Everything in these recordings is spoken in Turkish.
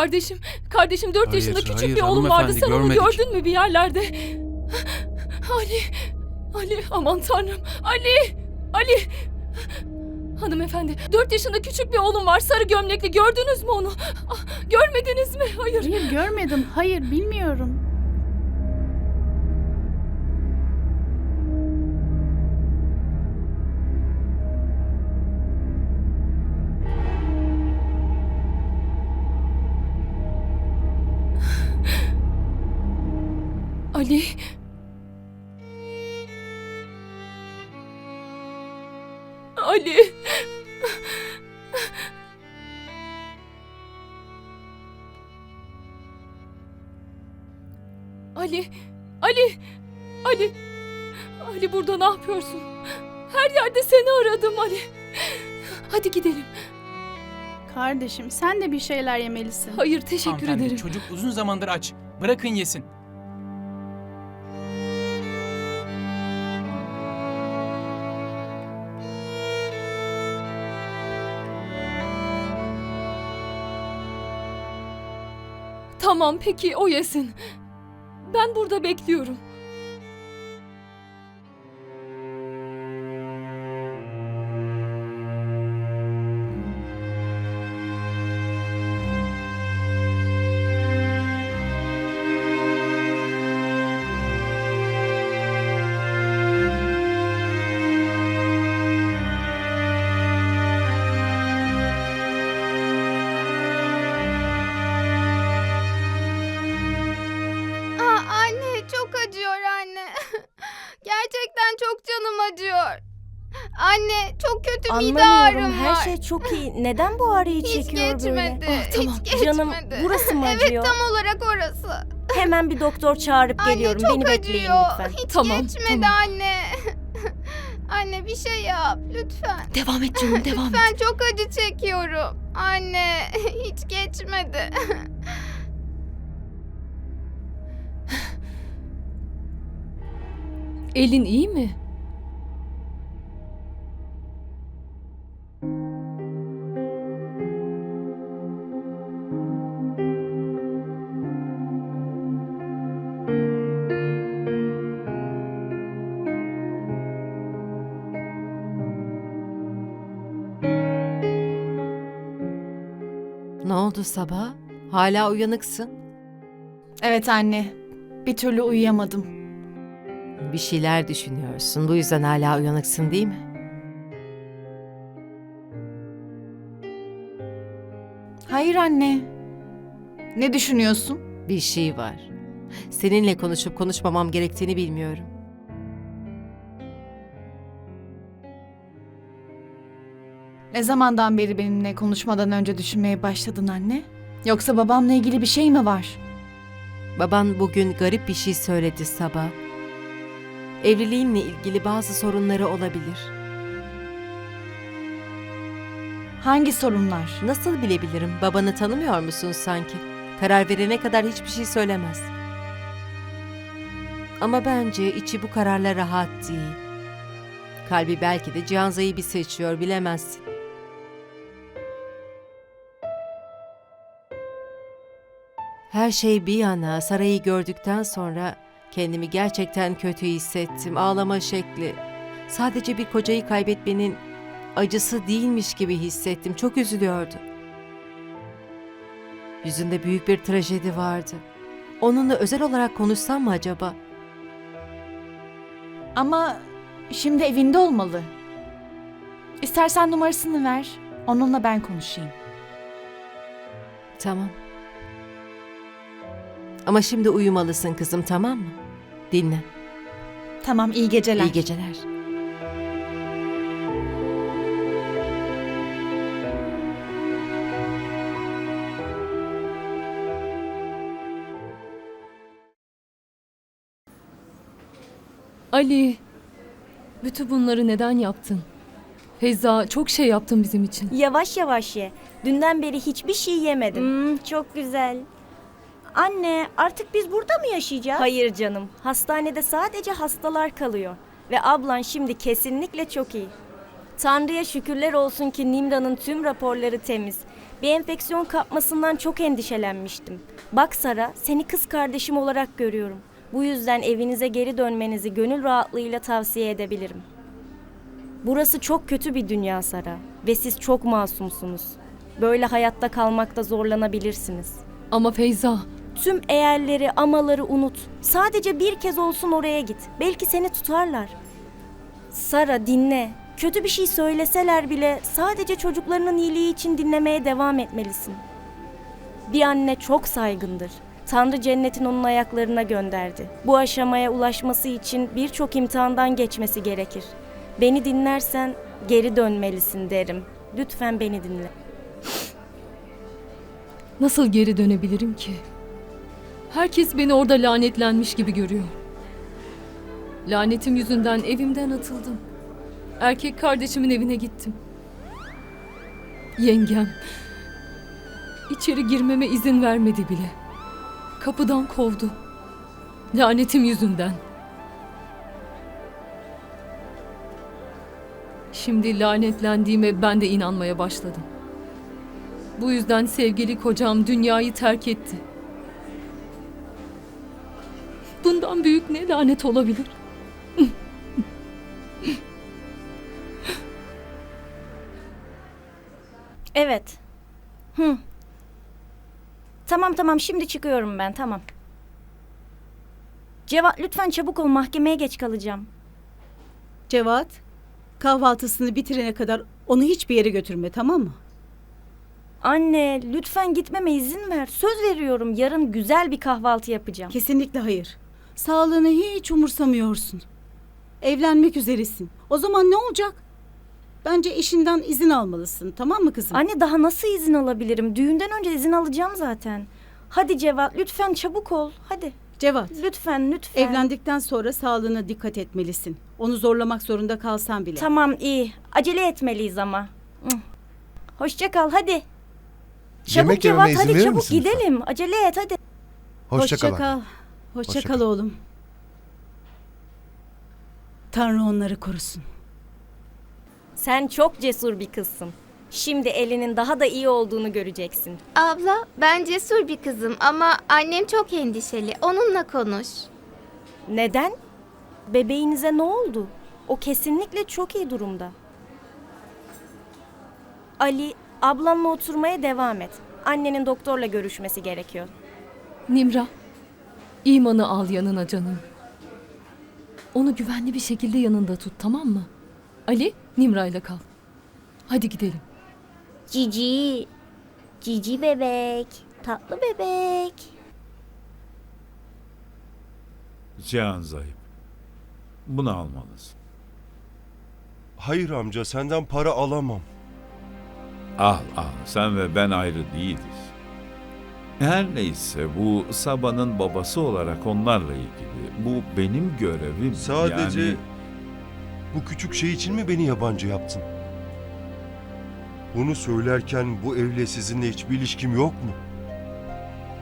Kardeşim, kardeşim 4 Hayır, yaşında küçük hayır, bir oğlum vardı. hanımefendi, Sen onu görmedik. gördün mü bir yerlerde? Ali, Ali aman tanrım. Ali, Ali. Hanımefendi, 4 yaşında küçük bir oğlum var. Sarı gömlekli. Gördünüz mü onu? Ah, Görmediniz mi? Hayır. Hayır görmedim. Hayır bilmiyorum. Ali. Ali. Ali. Ali. Ali. Ali burada ne yapıyorsun? Her yerde seni aradım Ali. Hadi gidelim. Kardeşim sen de bir şeyler yemelisin. Hayır teşekkür Hanımefendi, ederim. Çocuk uzun zamandır aç. Bırakın yesin. Tamam peki o yesin. Ben burada bekliyorum. Anlamıyorum. Her var. şey çok iyi. Neden bu ağrıyı Hiç çekiyor geçmedi. böyle? Ah, tamam. Hiç geçmedi. Canım, burası mı Evet acıyor? tam olarak orası. Hemen bir doktor çağırıp Anne geliyorum. çok Beni bekleyin acıyor. lütfen. Hiç Tamam, geçmedi tamam. anne. anne bir şey yap lütfen. Devam et canım devam et. Ben çok acı çekiyorum. Anne hiç geçmedi. Elin iyi mi? Oldu sabah? Hala uyanıksın. Evet anne. Bir türlü uyuyamadım. Bir şeyler düşünüyorsun. Bu yüzden hala uyanıksın değil mi? Hayır anne. Ne düşünüyorsun? Bir şey var. Seninle konuşup konuşmamam gerektiğini bilmiyorum. Ne zamandan beri benimle konuşmadan önce düşünmeye başladın anne? Yoksa babamla ilgili bir şey mi var? Baban bugün garip bir şey söyledi sabah. Evliliğinle ilgili bazı sorunları olabilir. Hangi sorunlar? Nasıl bilebilirim? Babanı tanımıyor musun sanki? Karar verene kadar hiçbir şey söylemez. Ama bence içi bu kararla rahat değil. Kalbi belki de Cihanza'yı bir seçiyor bilemezsin. Her şey bir yana sarayı gördükten sonra kendimi gerçekten kötü hissettim. Ağlama şekli. Sadece bir kocayı kaybetmenin acısı değilmiş gibi hissettim. Çok üzülüyordu. Yüzünde büyük bir trajedi vardı. Onunla özel olarak konuşsam mı acaba? Ama şimdi evinde olmalı. İstersen numarasını ver. Onunla ben konuşayım. Tamam. Ama şimdi uyumalısın kızım tamam mı? Dinle. Tamam iyi geceler. İyi geceler. Ali. Bütün bunları neden yaptın? Feyza çok şey yaptın bizim için. Yavaş yavaş ye. Dünden beri hiçbir şey yemedim. Hmm, çok güzel. Anne artık biz burada mı yaşayacağız? Hayır canım. Hastanede sadece hastalar kalıyor. Ve ablan şimdi kesinlikle çok iyi. Tanrı'ya şükürler olsun ki Nimra'nın tüm raporları temiz. Bir enfeksiyon kapmasından çok endişelenmiştim. Bak Sara, seni kız kardeşim olarak görüyorum. Bu yüzden evinize geri dönmenizi gönül rahatlığıyla tavsiye edebilirim. Burası çok kötü bir dünya Sara ve siz çok masumsunuz. Böyle hayatta kalmakta zorlanabilirsiniz. Ama Feyza, Tüm eğerleri, amaları unut. Sadece bir kez olsun oraya git. Belki seni tutarlar. Sara dinle. Kötü bir şey söyleseler bile sadece çocuklarının iyiliği için dinlemeye devam etmelisin. Bir anne çok saygındır. Tanrı cennetin onun ayaklarına gönderdi. Bu aşamaya ulaşması için birçok imtihandan geçmesi gerekir. Beni dinlersen geri dönmelisin derim. Lütfen beni dinle. nasıl geri dönebilirim ki? Herkes beni orada lanetlenmiş gibi görüyor. Lanetim yüzünden evimden atıldım. Erkek kardeşimin evine gittim. Yengem içeri girmeme izin vermedi bile. Kapıdan kovdu. Lanetim yüzünden. Şimdi lanetlendiğime ben de inanmaya başladım. Bu yüzden sevgili kocam dünyayı terk etti. Bundan büyük ne lanet olabilir? Evet. Hı. Tamam tamam şimdi çıkıyorum ben tamam. Cevat lütfen çabuk ol mahkemeye geç kalacağım. Cevat, kahvaltısını bitirene kadar onu hiçbir yere götürme tamam mı? Anne lütfen gitmeme izin ver. Söz veriyorum yarın güzel bir kahvaltı yapacağım. Kesinlikle hayır. Sağlığını hiç umursamıyorsun. Evlenmek üzeresin. O zaman ne olacak? Bence işinden izin almalısın tamam mı kızım? Anne daha nasıl izin alabilirim? Düğünden önce izin alacağım zaten. Hadi Cevat lütfen çabuk ol. Hadi Cevat, lütfen lütfen. evlendikten sonra sağlığına dikkat etmelisin. Onu zorlamak zorunda kalsan bile. Tamam iyi. Acele etmeliyiz ama. Hı. Hoşça kal hadi. Çabuk Yemek Cevat izin hadi verir çabuk misin lütfen? gidelim. Acele et hadi. Hoşça, kal. kal. anne. Hoşça, Hoşça kal kal. oğlum. Tanrı onları korusun. Sen çok cesur bir kızsın. Şimdi elinin daha da iyi olduğunu göreceksin. Abla ben cesur bir kızım ama annem çok endişeli. Onunla konuş. Neden? Bebeğinize ne oldu? O kesinlikle çok iyi durumda. Ali, ablanla oturmaya devam et. Annenin doktorla görüşmesi gerekiyor. Nimra, imanı al yanına canım. Onu güvenli bir şekilde yanında tut tamam mı? Ali, Nimra'yla kal. Hadi gidelim. Cici, cici bebek, tatlı bebek. Cihan zayıf. Bunu almalısın. Hayır amca senden para alamam. Al al sen ve ben ayrı değiliz. Her neyse bu Saba'nın babası olarak onlarla ilgili. Bu benim görevim. Sadece Yani, bu küçük şey için mi beni yabancı yaptın? Bunu söylerken bu evle sizinle hiçbir ilişkim yok mu?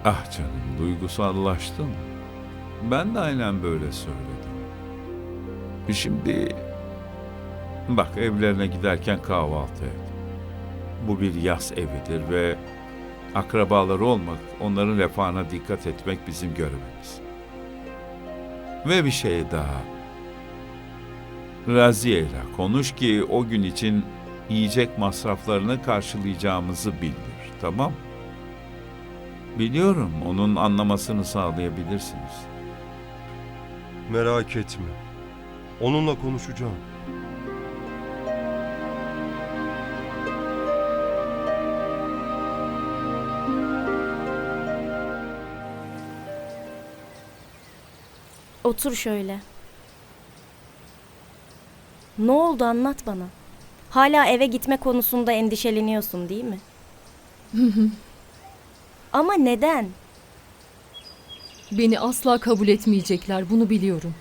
ah canım duygusallaştın. Ben de aynen böyle söyledim. Şimdi bak evlerine giderken kahvaltı et. Bu bir yaz evidir ve akrabaları olmak, onların refahına dikkat etmek bizim görevimiz. Ve bir şey daha. Raziye ile konuş ki o gün için yiyecek masraflarını karşılayacağımızı bildir. Tamam? Biliyorum onun anlamasını sağlayabilirsiniz. Merak etme. Onunla konuşacağım. Otur şöyle. Ne oldu anlat bana. Hala eve gitme konusunda endişeleniyorsun değil mi? Ama neden? Beni asla kabul etmeyecekler, bunu biliyorum.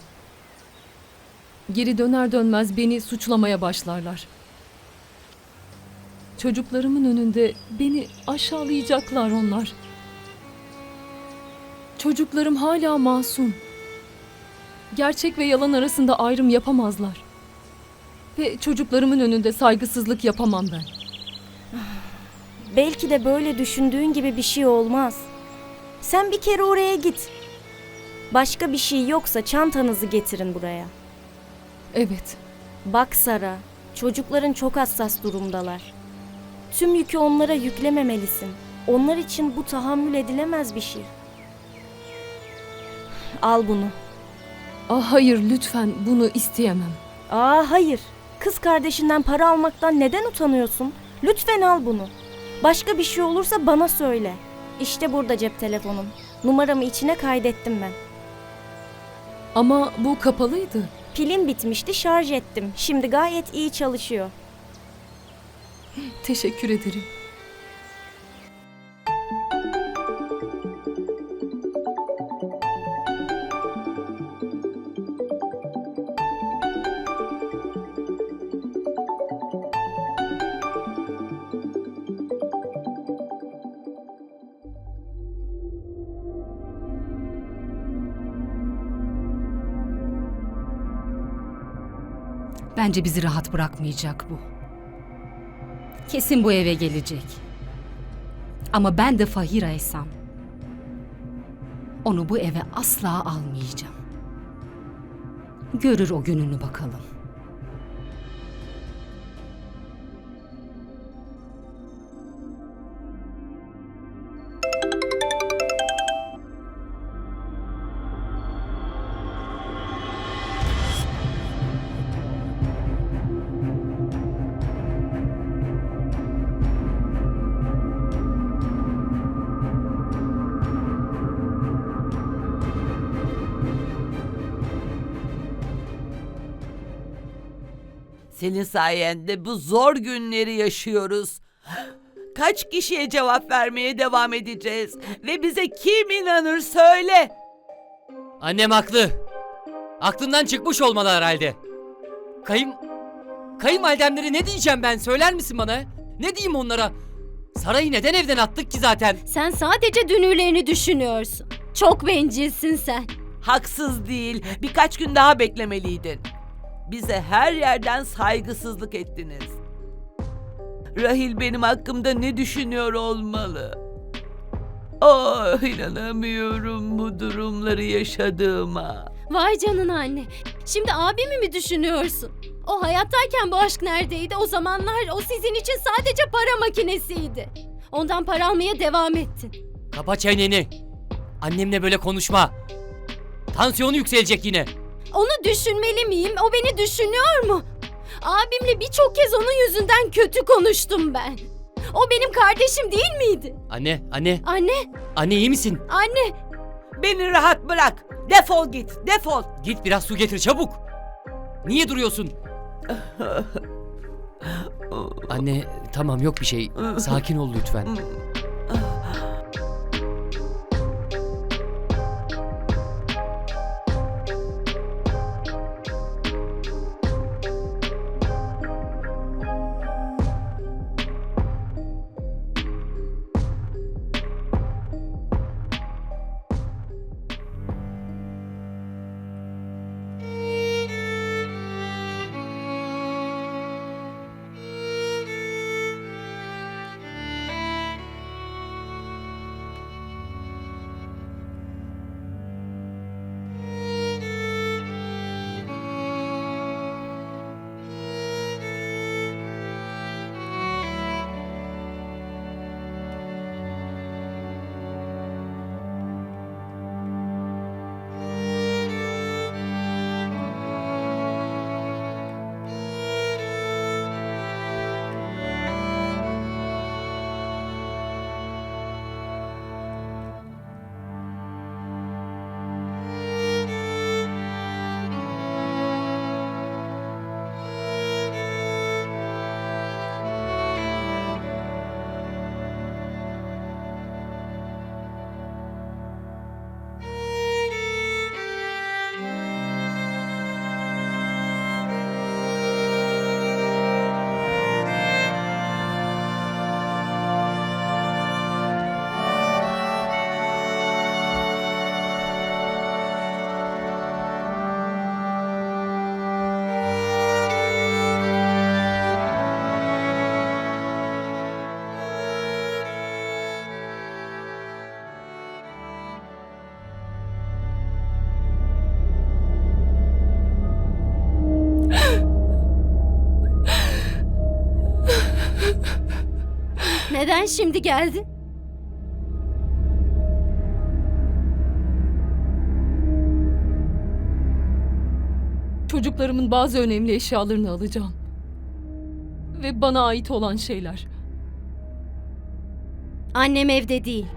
Geri döner dönmez beni suçlamaya başlarlar. Çocuklarımın önünde beni aşağılayacaklar onlar. Çocuklarım hala masum. Gerçek ve yalan arasında ayrım yapamazlar. Ve çocuklarımın önünde saygısızlık yapamam ben. Belki de böyle düşündüğün gibi bir şey olmaz. Sen bir kere oraya git. Başka bir şey yoksa çantanızı getirin buraya. Evet. Bak Sara, çocukların çok hassas durumdalar. Tüm yükü onlara yüklememelisin. Onlar için bu tahammül edilemez bir şey. Al bunu. Ah hayır lütfen bunu isteyemem. Aa hayır. Kız kardeşinden para almaktan neden utanıyorsun? Lütfen al bunu. Başka bir şey olursa bana söyle. İşte burada cep telefonum. Numaramı içine kaydettim ben. Ama bu kapalıydı. Pilim bitmişti şarj ettim. Şimdi gayet iyi çalışıyor. Teşekkür ederim. Bence bizi rahat bırakmayacak bu. Kesin bu eve gelecek. Ama ben de Fahira'ysam onu bu eve asla almayacağım. Görür o gününü bakalım. Senin sayende bu zor günleri yaşıyoruz. Kaç kişiye cevap vermeye devam edeceğiz? Ve bize kim inanır söyle. Annem haklı. Aklımdan çıkmış olmalı herhalde. Kayım... Kayınvalidemlere ne diyeceğim ben söyler misin bana? Ne diyeyim onlara? Sarayı neden evden attık ki zaten? Sen sadece dünürlerini düşünüyorsun. Çok bencilsin sen. Haksız değil. Birkaç gün daha beklemeliydin. Bize her yerden saygısızlık ettiniz. Rahil benim hakkımda ne düşünüyor olmalı? Oh inanamıyorum bu durumları yaşadığıma. Vay canına anne. Şimdi abimi mi düşünüyorsun? O hayattayken bu aşk neredeydi? O zamanlar o sizin için sadece para makinesiydi. Ondan para almaya devam ettin. Kapa çeneni. Annemle böyle konuşma. Tansiyonu yükselecek yine. Onu düşünmeli miyim? O beni düşünüyor mu? Abimle birçok kez onun yüzünden kötü konuştum ben. O benim kardeşim değil miydi? Anne, anne, Anne, anne iyi misin? anne. Beni rahat bırak. Defol git, defol. Git biraz su getir çabuk. Niye duruyorsun? Anne tamam yok bir şey. Sakin ol lütfen. Neden şimdi geldin? Çocuklarımın bazı önemli eşyalarını alacağım. Ve bana ait olan şeyler. Annem evde değil.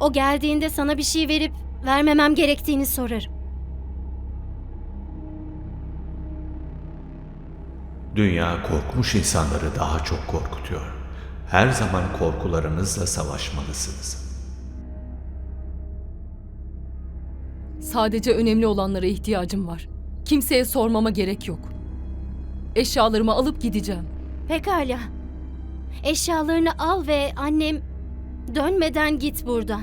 O geldiğinde sana bir şey verip vermemem gerektiğini sorarım. Dünya korkmuş insanları daha çok korkutuyor. Her zaman korkularınızla savaşmalısınız. Sadece önemli olanlara ihtiyacım var. Kimseye sormama gerek yok. Eşyalarımı alıp gideceğim. Pekala. Eşyalarını al ve annem dönmeden git buradan.